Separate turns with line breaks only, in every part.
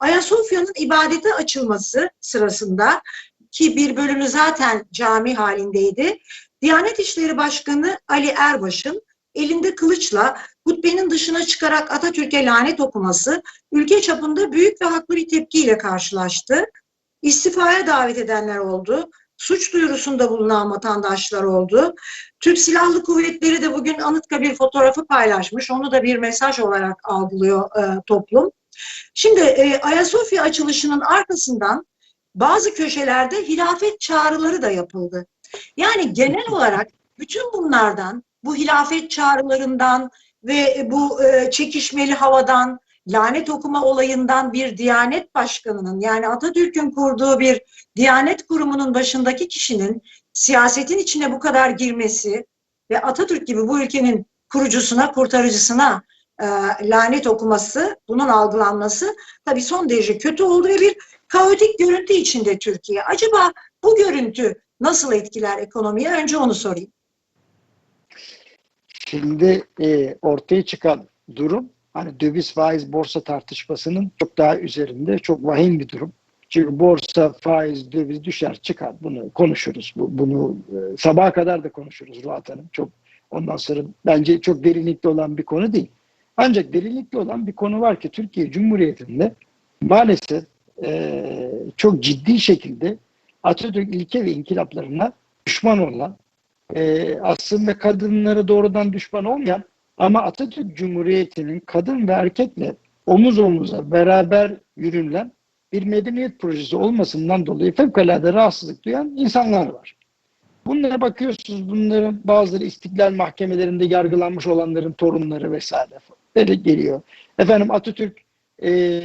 Ayasofya'nın ibadete açılması sırasında ki bir bölümü zaten cami halindeydi. Diyanet İşleri Başkanı Ali Erbaş'ın elinde kılıçla hutbenin dışına çıkarak Atatürk'e lanet okuması ülke çapında büyük ve haklı bir tepkiyle karşılaştı. İstifaya davet edenler oldu. Suç duyurusunda bulunan vatandaşlar oldu. Türk Silahlı Kuvvetleri de bugün Anıtkabir fotoğrafı paylaşmış. Onu da bir mesaj olarak algılıyor e, toplum. Şimdi e, Ayasofya açılışının arkasından bazı köşelerde hilafet çağrıları da yapıldı. Yani genel olarak bütün bunlardan, bu hilafet çağrılarından ve bu e, çekişmeli havadan, lanet okuma olayından bir Diyanet Başkanı'nın yani Atatürk'ün kurduğu bir Diyanet Kurumu'nun başındaki kişinin siyasetin içine bu kadar girmesi ve Atatürk gibi bu ülkenin kurucusuna, kurtarıcısına e, lanet okuması, bunun algılanması tabii son derece kötü oldu ve bir kaotik görüntü içinde Türkiye. Acaba bu görüntü nasıl etkiler ekonomiye? Önce onu sorayım.
Şimdi e, ortaya çıkan durum hani döviz faiz borsa tartışmasının çok daha üzerinde çok vahim bir durum. Çünkü borsa faiz döviz düşer çıkar bunu konuşuruz. Bu, bunu e, sabaha kadar da konuşuruz Ruat Hanım. Çok ondan sonra bence çok derinlikli olan bir konu değil. Ancak derinlikli olan bir konu var ki Türkiye Cumhuriyeti'nde maalesef e, çok ciddi şekilde Atatürk ilke ve inkılaplarına düşman olan e, aslında kadınlara doğrudan düşman olmayan ama Atatürk Cumhuriyeti'nin kadın ve erkekle omuz omuza beraber yürülen bir medeniyet projesi olmasından dolayı fevkalade rahatsızlık duyan insanlar var. Bunlara bakıyorsunuz bunların bazıları istiklal mahkemelerinde yargılanmış olanların torunları vesaire böyle geliyor. Efendim Atatürk e,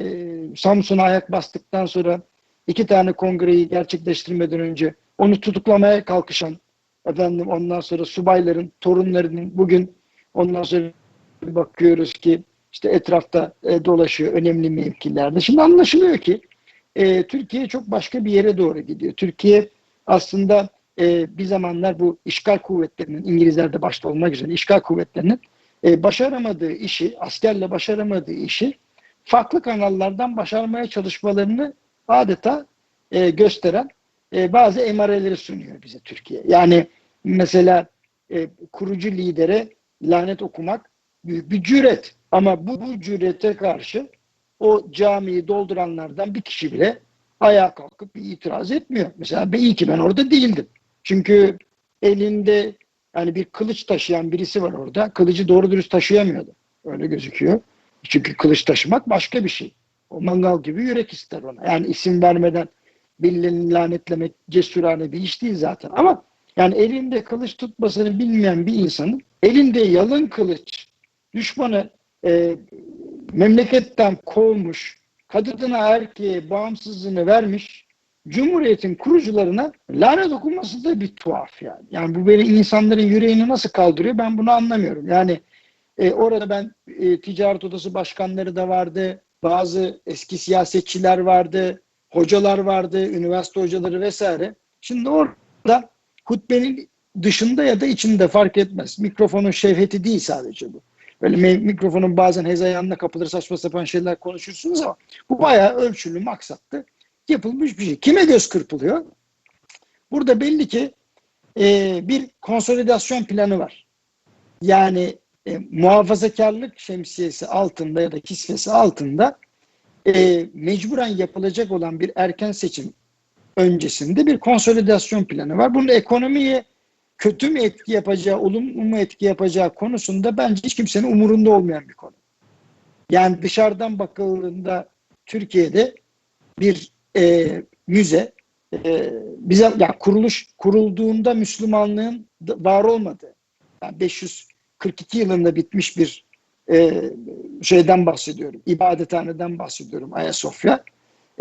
Samsun'a ayak bastıktan sonra iki tane kongreyi gerçekleştirmeden önce onu tutuklamaya kalkışan efendim ondan sonra subayların torunlarının bugün ondan sonra bakıyoruz ki işte etrafta e, dolaşıyor önemli mevkilerde. Şimdi anlaşılıyor ki e, Türkiye çok başka bir yere doğru gidiyor. Türkiye aslında e, bir zamanlar bu işgal kuvvetlerinin İngilizlerde başta olmak üzere işgal kuvvetlerinin e, başaramadığı işi, askerle başaramadığı işi farklı kanallardan başarmaya çalışmalarını adeta e, gösteren e, bazı emareleri sunuyor bize Türkiye. Yani mesela e, kurucu lidere lanet okumak büyük bir cüret. Ama bu, bu cürete karşı o camiyi dolduranlardan bir kişi bile ayağa kalkıp bir itiraz etmiyor. Mesela ben iyi ki ben orada değildim. Çünkü elinde yani bir kılıç taşıyan birisi var orada. Kılıcı doğru dürüst taşıyamıyordu. Öyle gözüküyor. Çünkü kılıç taşımak başka bir şey. O mangal gibi yürek ister ona. Yani isim vermeden birilerini lanetlemek cesurane bir iş değil zaten. Ama yani elinde kılıç tutmasını bilmeyen bir insanın elinde yalın kılıç düşmanı e, memleketten kovmuş, kadına erkeğe bağımsızlığını vermiş Cumhuriyetin kurucularına lanet okunması da bir tuhaf yani. Yani bu beni insanların yüreğini nasıl kaldırıyor ben bunu anlamıyorum. Yani e, orada ben e, ticaret odası başkanları da vardı, bazı eski siyasetçiler vardı, hocalar vardı, üniversite hocaları vesaire. Şimdi orada hutbenin dışında ya da içinde fark etmez. Mikrofonun şevheti değil sadece bu. Böyle mikrofonun bazen hezeyanına kapılır saçma sapan şeyler konuşursunuz ama bu bayağı ölçülü, maksatlı yapılmış bir şey. Kime göz kırpılıyor? Burada belli ki e, bir konsolidasyon planı var. Yani e, muhafazakarlık şemsiyesi altında ya da kisvesi altında e, mecburen yapılacak olan bir erken seçim öncesinde bir konsolidasyon planı var. Bunun ekonomiye kötü mü etki yapacağı, olumlu mu etki yapacağı konusunda bence hiç kimsenin umurunda olmayan bir konu. Yani dışarıdan bakıldığında Türkiye'de bir e, müze e, bize ya kuruluş kurulduğunda Müslümanlığın var olmadı. Yani 542 yılında bitmiş bir e, şeyden bahsediyorum. İbadethaneden bahsediyorum Ayasofya.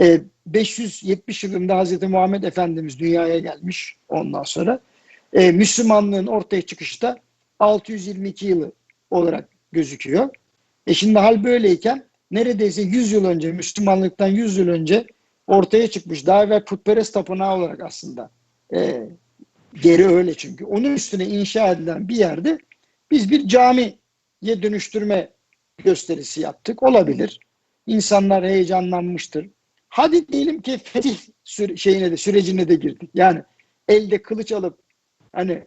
E, 570 yılında Hazreti Muhammed Efendimiz dünyaya gelmiş ondan sonra. E, Müslümanlığın ortaya çıkışı da 622 yılı olarak gözüküyor. E şimdi hal böyleyken neredeyse 100 yıl önce Müslümanlıktan 100 yıl önce ortaya çıkmış. Daha evvel putperest tapınağı olarak aslında. E, geri öyle çünkü. Onun üstüne inşa edilen bir yerde biz bir camiye dönüştürme gösterisi yaptık. Olabilir. İnsanlar heyecanlanmıştır. Hadi diyelim ki fetih süre, şeyine de sürecine de girdik. Yani elde kılıç alıp hani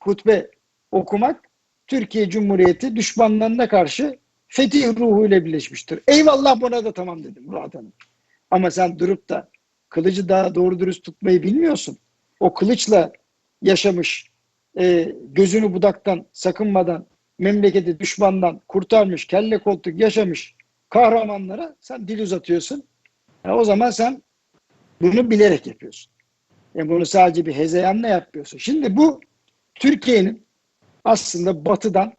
hutbe okumak Türkiye Cumhuriyeti düşmanlarına karşı fetih ruhuyla birleşmiştir. Eyvallah buna da tamam dedim Murat Hanım. Ama sen durup da kılıcı daha doğru dürüst tutmayı bilmiyorsun. O kılıçla yaşamış, e, gözünü budaktan sakınmadan memleketi düşmandan kurtarmış, kelle koltuk yaşamış kahramanlara sen dil uzatıyorsun. Ya o zaman sen bunu bilerek yapıyorsun. Yani bunu sadece bir hezeyanla yapmıyorsun. Şimdi bu Türkiye'nin aslında batıdan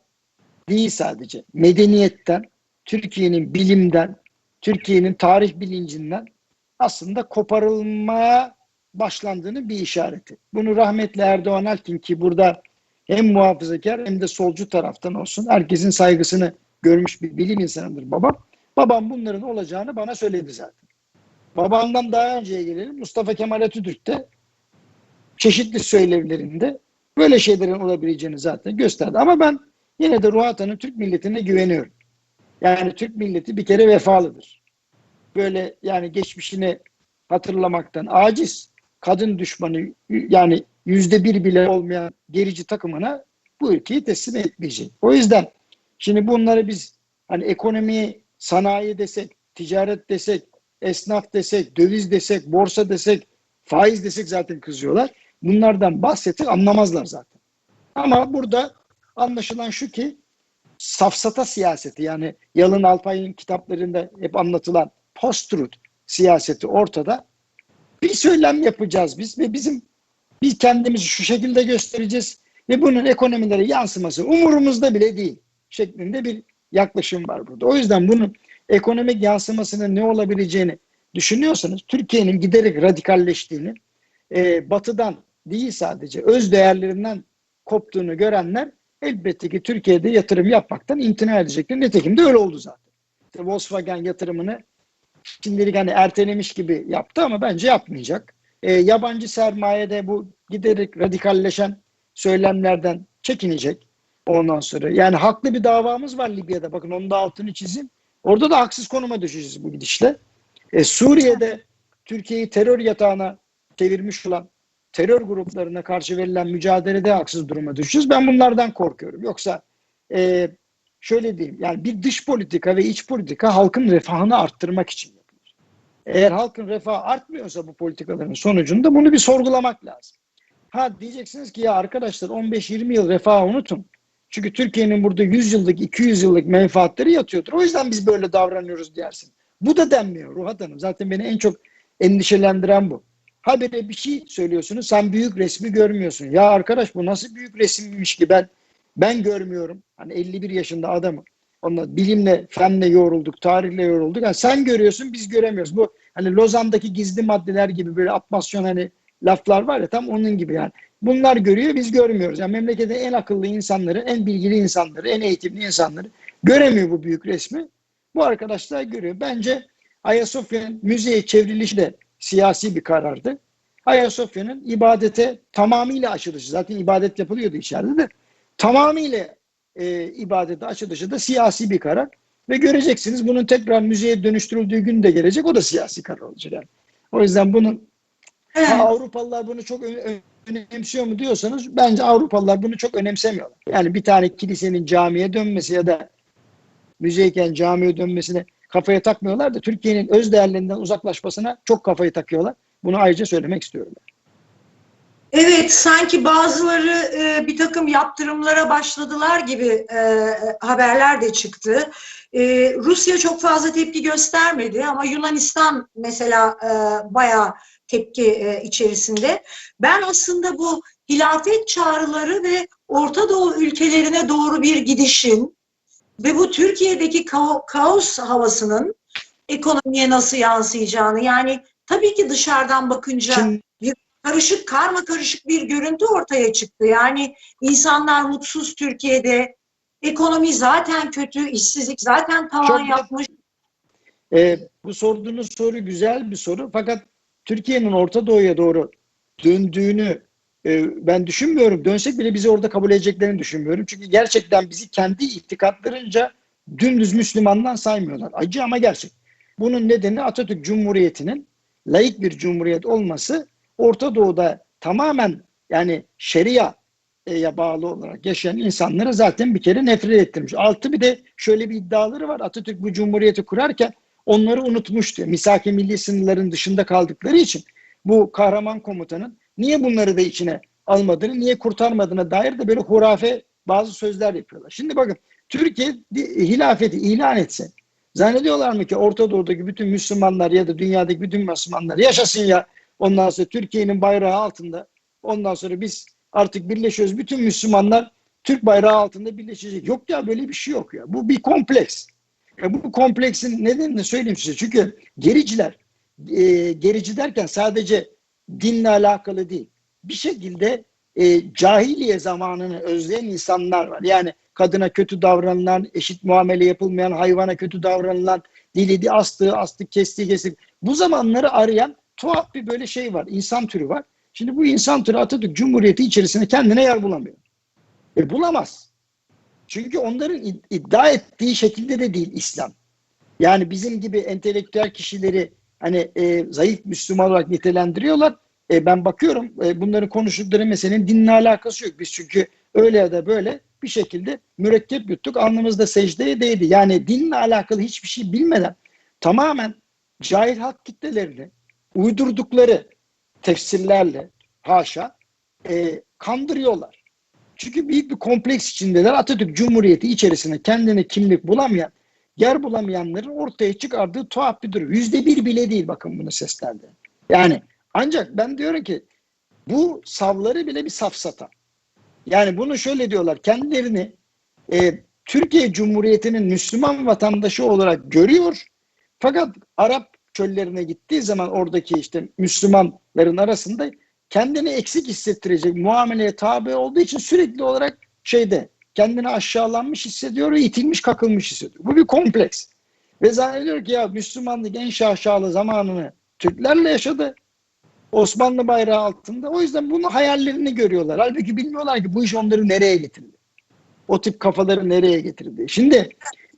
değil sadece medeniyetten, Türkiye'nin bilimden, Türkiye'nin tarih bilincinden aslında koparılmaya başlandığını bir işareti. Bunu rahmetli Erdoğan Alkin ki burada hem muhafazakar hem de solcu taraftan olsun herkesin saygısını görmüş bir bilim insanıdır babam. Babam bunların olacağını bana söyledi zaten. Babamdan daha önceye gelelim. Mustafa Kemal Atatürk de çeşitli söylevlerinde böyle şeylerin olabileceğini zaten gösterdi. Ama ben yine de Ruhatan'ın Türk milletine güveniyorum. Yani Türk milleti bir kere vefalıdır. Böyle yani geçmişini hatırlamaktan aciz, kadın düşmanı yani yüzde bir bile olmayan gerici takımına bu ülkeyi teslim etmeyecek. O yüzden şimdi bunları biz hani ekonomi, sanayi desek, ticaret desek, esnaf desek, döviz desek, borsa desek, faiz desek zaten kızıyorlar. Bunlardan bahsettik anlamazlar zaten. Ama burada anlaşılan şu ki safsata siyaseti yani Yalın Alpay'ın kitaplarında hep anlatılan post-truth siyaseti ortada. Bir söylem yapacağız biz ve bizim biz kendimizi şu şekilde göstereceğiz ve bunun ekonomilere yansıması umurumuzda bile değil şeklinde bir yaklaşım var burada. O yüzden bunun ekonomik yansımasının ne olabileceğini düşünüyorsanız Türkiye'nin giderek radikalleştiğini e, batıdan değil sadece öz değerlerinden koptuğunu görenler elbette ki Türkiye'de yatırım yapmaktan imtina edecektir. Nitekim de öyle oldu zaten. İşte Volkswagen yatırımını şimdilik hani ertelemiş gibi yaptı ama bence yapmayacak. E, yabancı sermaye de bu giderek radikalleşen söylemlerden çekinecek ondan sonra. Yani haklı bir davamız var Libya'da. Bakın onun da altını çizeyim. Orada da haksız konuma düşeceğiz bu gidişle. E, Suriye'de Türkiye'yi terör yatağına çevirmiş olan terör gruplarına karşı verilen mücadelede haksız duruma düşeceğiz. Ben bunlardan korkuyorum. Yoksa e, şöyle diyeyim yani bir dış politika ve iç politika halkın refahını arttırmak için yapılır. Eğer halkın refahı artmıyorsa bu politikaların sonucunda bunu bir sorgulamak lazım. Ha diyeceksiniz ki ya arkadaşlar 15-20 yıl refahı unutun. Çünkü Türkiye'nin burada 100 yıllık, 200 yıllık menfaatleri yatıyordur. O yüzden biz böyle davranıyoruz dersin. Bu da denmiyor Ruhat Hanım. Zaten beni en çok endişelendiren bu. Habire bir şey söylüyorsunuz. Sen büyük resmi görmüyorsun. Ya arkadaş bu nasıl büyük resimmiş ki ben ben görmüyorum. Hani 51 yaşında adamım. Onunla bilimle, fenle yorulduk, tarihle yorulduk. Yani sen görüyorsun, biz göremiyoruz. Bu hani Lozan'daki gizli maddeler gibi böyle atmasyon hani laflar var ya tam onun gibi yani. Bunlar görüyor, biz görmüyoruz. Yani memlekette en akıllı insanları, en bilgili insanları, en eğitimli insanları göremiyor bu büyük resmi. Bu arkadaşlar görüyor. Bence Ayasofya'nın müzeye çevrilişi de siyasi bir karardı. Ayasofya'nın ibadete tamamıyla açılışı, zaten ibadet yapılıyordu içeride de, tamamıyla e, ibadete açılışı da siyasi bir karar. Ve göreceksiniz bunun tekrar müzeye dönüştürüldüğü gün de gelecek, o da siyasi karar olacak. Yani. O yüzden bunun
Evet.
ha, Avrupalılar bunu çok önemsiyor mu diyorsanız bence Avrupalılar bunu çok önemsemiyorlar. Yani bir tane kilisenin camiye dönmesi ya da müzeyken camiye dönmesine kafaya takmıyorlar da Türkiye'nin öz değerlerinden uzaklaşmasına çok kafayı takıyorlar. Bunu ayrıca söylemek istiyorum.
Evet, sanki bazıları e, bir takım yaptırımlara başladılar gibi e, haberler de çıktı. E, Rusya çok fazla tepki göstermedi ama Yunanistan mesela e, bayağı tepki e, içerisinde. Ben aslında bu hilafet çağrıları ve Orta Doğu ülkelerine doğru bir gidişin ve bu Türkiye'deki kao- kaos havasının ekonomiye nasıl yansıyacağını yani tabii ki dışarıdan bakınca
Şimdi
karışık karma karışık bir görüntü ortaya çıktı. Yani insanlar mutsuz Türkiye'de. Ekonomi zaten kötü, işsizlik zaten tavan
Çok-
yapmış.
e, bu sorduğunuz soru güzel bir soru. Fakat Türkiye'nin Orta Doğu'ya doğru döndüğünü e, ben düşünmüyorum. Dönsek bile bizi orada kabul edeceklerini düşünmüyorum. Çünkü gerçekten bizi kendi itikatlarınca dümdüz Müslümandan saymıyorlar. Acı ama gerçek. Bunun nedeni Atatürk Cumhuriyeti'nin laik bir cumhuriyet olması Orta Doğu'da tamamen yani şeria'ya bağlı olarak yaşayan insanları zaten bir kere nefret ettirmiş. Altı bir de şöyle bir iddiaları var. Atatürk bu cumhuriyeti kurarken onları unutmuş diyor. Misaki milli sınırların dışında kaldıkları için bu kahraman komutanın niye bunları da içine almadığını, niye kurtarmadığına dair de böyle hurafe bazı sözler yapıyorlar. Şimdi bakın Türkiye hilafeti ilan etse zannediyorlar mı ki Orta Doğu'daki bütün Müslümanlar ya da dünyadaki bütün Müslümanlar yaşasın ya ondan sonra Türkiye'nin bayrağı altında ondan sonra biz artık birleşiyoruz. Bütün Müslümanlar Türk bayrağı altında birleşecek. Yok ya böyle bir şey yok ya. Bu bir kompleks. Ya bu kompleksin nedenini söyleyeyim size. Çünkü gericiler e, gerici derken sadece dinle alakalı değil. Bir şekilde e, cahiliye zamanını özleyen insanlar var. Yani kadına kötü davranılan, eşit muamele yapılmayan, hayvana kötü davranılan, diledi astığı, astık, kestiği, kestik. Bu zamanları arayan tuhaf bir böyle şey var. İnsan türü var. Şimdi bu insan türü Atatürk Cumhuriyeti içerisinde kendine yer bulamıyor. E bulamaz. Çünkü onların iddia ettiği şekilde de değil İslam. Yani bizim gibi entelektüel kişileri hani e, zayıf Müslüman olarak nitelendiriyorlar. E, ben bakıyorum e, bunların konuştukları meselenin dinle alakası yok. Biz çünkü öyle ya da böyle bir şekilde mürekkep yuttuk. Alnımızda secdeye değdi. Yani dinle alakalı hiçbir şey bilmeden tamamen cahil halk kitlelerini uydurdukları tefsirlerle haşa e, kandırıyorlar. Çünkü büyük bir kompleks içindeler. Atatürk Cumhuriyeti içerisinde kendine kimlik bulamayan, yer bulamayanların ortaya çıkardığı tuhaf bir durum. Yüzde bir bile değil bakın bunu seslerde. Yani ancak ben diyorum ki bu savları bile bir safsata. Yani bunu şöyle diyorlar. Kendilerini e, Türkiye Cumhuriyeti'nin Müslüman vatandaşı olarak görüyor. Fakat Arap çöllerine gittiği zaman oradaki işte Müslümanların arasında kendini eksik hissettirecek muameleye tabi olduğu için sürekli olarak şeyde kendini aşağılanmış hissediyor ve itilmiş kakılmış hissediyor. Bu bir kompleks. Ve zannediyor ki ya Müslümanlık en şaşalı zamanını Türklerle yaşadı. Osmanlı bayrağı altında. O yüzden bunu hayallerini görüyorlar. Halbuki bilmiyorlar ki bu iş onları nereye getirdi. O tip kafaları nereye getirdi. Şimdi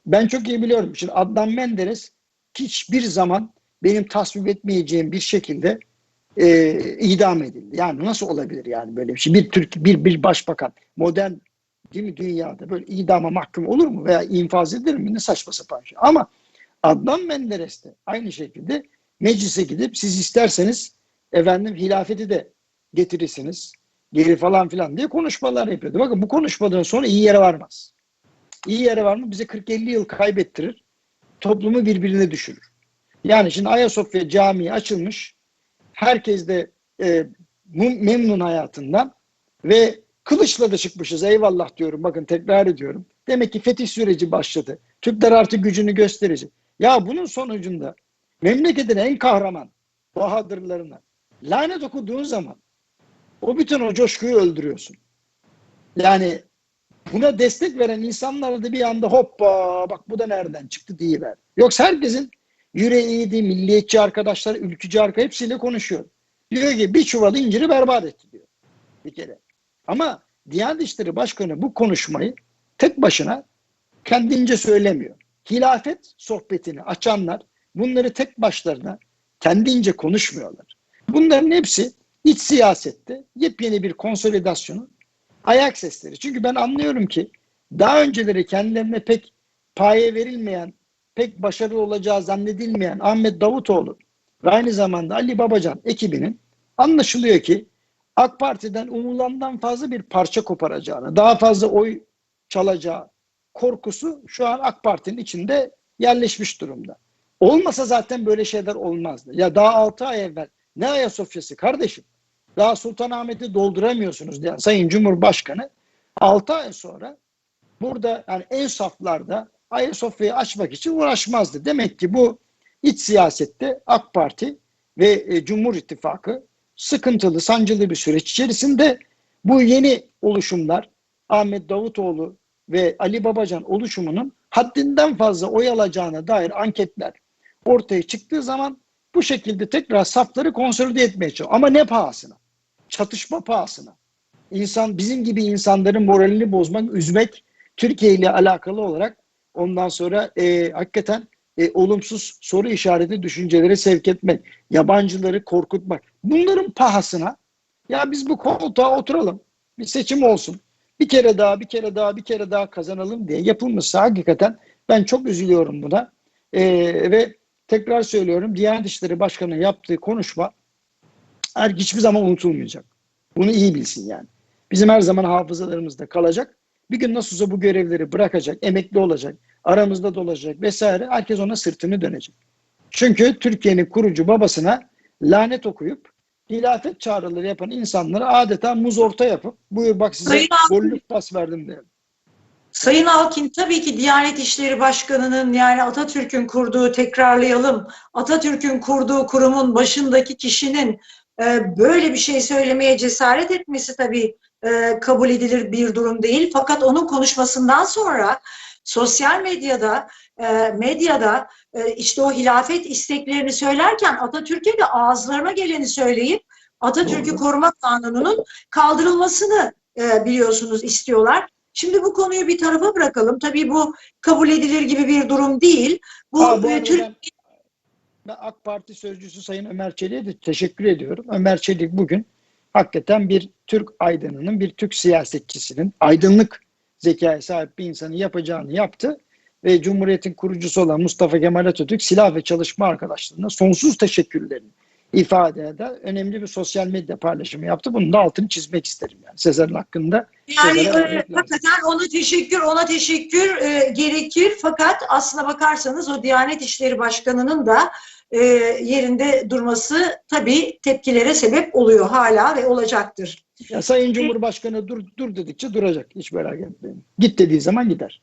ben çok iyi biliyorum. Şimdi Adnan Menderes hiçbir zaman benim tasvip etmeyeceğim bir şekilde e, idam edildi. Yani nasıl olabilir yani böyle bir şey? Bir Türk bir bir başbakan modern değil mi dünyada böyle idama mahkum olur mu veya infaz edilir mi? Ne saçma sapan şey. Ama Adnan Menderes de aynı şekilde meclise gidip siz isterseniz efendim hilafeti de getirirsiniz geri falan filan diye konuşmalar yapıyordu. Bakın bu konuşmadan sonra iyi yere varmaz. İyi yere var mı bize 40-50 yıl kaybettirir. Toplumu birbirine düşürür. Yani şimdi Ayasofya Camii açılmış. Herkes de e, memnun hayatından ve kılıçla da çıkmışız. Eyvallah diyorum. Bakın tekrar ediyorum. Demek ki fetih süreci başladı. Türkler artık gücünü gösterecek. Ya bunun sonucunda memleketin en kahraman bahadırlarına lanet okuduğun zaman o bütün o coşkuyu öldürüyorsun. Yani buna destek veren insanlar da bir anda hoppa bak bu da nereden çıktı diye ver. Yoksa herkesin yüreğiydi, milliyetçi arkadaşlar, ülkücü arkadaşlar hepsiyle konuşuyor. Diyor ki bir çuval inciri berbat etti diyor. Bir kere. Ama Diyanet İşleri Başkanı bu konuşmayı tek başına kendince söylemiyor. Hilafet sohbetini açanlar bunları tek başlarına kendince konuşmuyorlar. Bunların hepsi iç siyasette yepyeni bir konsolidasyonun ayak sesleri. Çünkü ben anlıyorum ki daha önceleri kendilerine pek paye verilmeyen pek başarılı olacağı zannedilmeyen Ahmet Davutoğlu ve aynı zamanda Ali Babacan ekibinin anlaşılıyor ki AK Parti'den umulandan fazla bir parça koparacağını, daha fazla oy çalacağı korkusu şu an AK Parti'nin içinde yerleşmiş durumda. Olmasa zaten böyle şeyler olmazdı. Ya daha 6 ay evvel ne Ayasofya'sı kardeşim? Daha Sultanahmet'i dolduramıyorsunuz diyen Sayın Cumhurbaşkanı 6 ay sonra burada yani en saflarda Ayasofya'yı açmak için uğraşmazdı. Demek ki bu iç siyasette AK Parti ve e, Cumhur İttifakı sıkıntılı, sancılı bir süreç içerisinde bu yeni oluşumlar Ahmet Davutoğlu ve Ali Babacan oluşumunun haddinden fazla oy alacağına dair anketler ortaya çıktığı zaman bu şekilde tekrar safları konsolide etmeye çalışıyor. Ama ne pahasına? Çatışma pahasına. İnsan bizim gibi insanların moralini bozmak, üzmek Türkiye ile alakalı olarak Ondan sonra e, hakikaten e, olumsuz soru işareti düşüncelere sevk etmek, yabancıları korkutmak. Bunların pahasına ya biz bu koltuğa oturalım, bir seçim olsun, bir kere daha, bir kere daha, bir kere daha kazanalım diye yapılmışsa hakikaten ben çok üzülüyorum buna. E, ve tekrar söylüyorum Diyanet İşleri Başkanı'nın yaptığı konuşma her hiçbir zaman unutulmayacak. Bunu iyi bilsin yani. Bizim her zaman hafızalarımızda kalacak. Bir gün nasıl olsa bu görevleri bırakacak, emekli olacak, aramızda dolacak vesaire. Herkes ona sırtını dönecek. Çünkü Türkiye'nin kurucu babasına lanet okuyup hilafet çağrıları yapan insanları adeta muz orta yapıp buyur bak size
Sayın
gollük pas verdim diye.
Sayın Alkin tabii ki Diyanet İşleri Başkanı'nın yani Atatürk'ün kurduğu tekrarlayalım Atatürk'ün kurduğu kurumun başındaki kişinin e, böyle bir şey söylemeye cesaret etmesi tabii e, kabul edilir bir durum değil. Fakat onun konuşmasından sonra sosyal medyada e, medyada e, işte o hilafet isteklerini söylerken Atatürk'e de ağızlarına geleni söyleyip Atatürk'ü. Koruma Kanunu'nun kaldırılmasını e, biliyorsunuz istiyorlar. Şimdi bu konuyu bir tarafa bırakalım. Tabii bu kabul edilir gibi bir durum değil. Bu,
Ha, bu
e, Türk
ben, ben AK Parti sözcüsü Sayın Ömer Çelik'e de teşekkür ediyorum. Ömer Çelik bugün hakikaten bir Türk aydınının, bir Türk siyasetçisinin aydınlık zekaya sahip bir insanın yapacağını yaptı. Ve Cumhuriyet'in kurucusu olan Mustafa Kemal Atatürk silah ve çalışma arkadaşlarına sonsuz teşekkürlerini ifade eden önemli bir sosyal medya paylaşımı yaptı. Bunun da altını çizmek isterim yani Sezar'ın hakkında.
Yani e, hakikaten ona teşekkür, ona teşekkür e, gerekir. Fakat aslına bakarsanız o Diyanet İşleri Başkanı'nın da e, yerinde durması tabii tepkilere sebep oluyor hala ve olacaktır.
Ya Sayın Cumhurbaşkanı dur dur dedikçe duracak. Hiç merak etmeyin. Git dediği zaman gider.